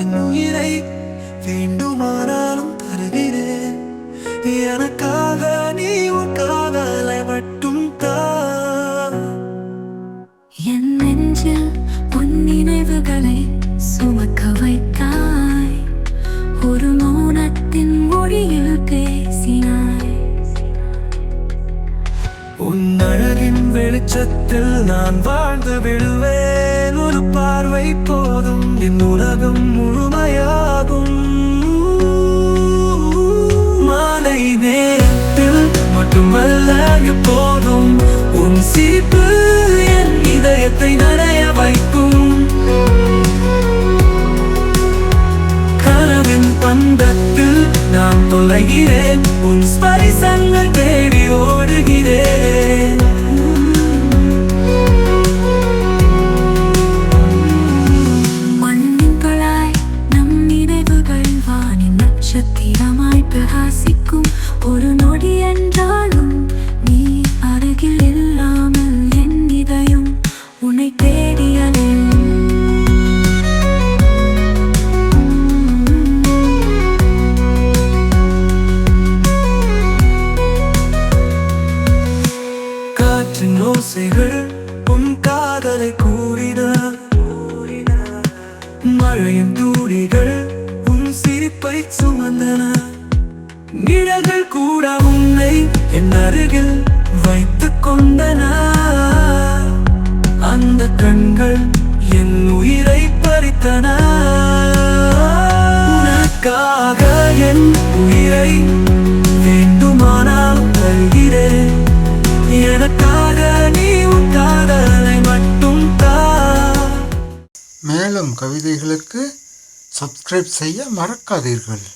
என் உயிரை வேண்டுமானாலும் தருகிறேன் எனக்காக நீ உன் காதலை மட்டும் தான் என் நெஞ்சில் உன் நினைவுகளை சுமக்க வைத்தாய். ஒரு மௌனத்தின் மொழியில் பேசினாய். உன் அழகின் வெளிச்சத்தில் நான் வாழ்ந்து விடுவேன். ஒரு பார்வை போதும். என் உலகம் முழுமையாகும். மாலை நேரத்தில் மட்டுமல்ல எப்போதும் உன் சீப்பு என் இதயத்தை நனைய வைக்கும். கனவின் பந்தத்தில் நான் தொலைகிறேன். உன் ஸ்பரிசங்கள் நட்சத்திரமாய் பிரகாசிக்கும் ஒரு நொடி என்றாலும் நீ அருகில் இல்லாமல் என் இதயம் உன்னை தேடியதே. காற்றின் ஓசைகள் உன் காதலை கூறின. மழையின் தூரிகள் நிழல்கள் கூட உன்னை என் அருகில் வைத்துக் கொண்டன. அந்த கண்கள் என் உயிரை பறித்தன. உனக்காக என் உயிரை வேண்டுமானால் தருகிறேன். எனக்காக நீ உன் மட்டும் தா. மேலும் கவிதைகளுக்கு சப்ஸ்கிரைப் செய்ய மறக்காதீர்கள்.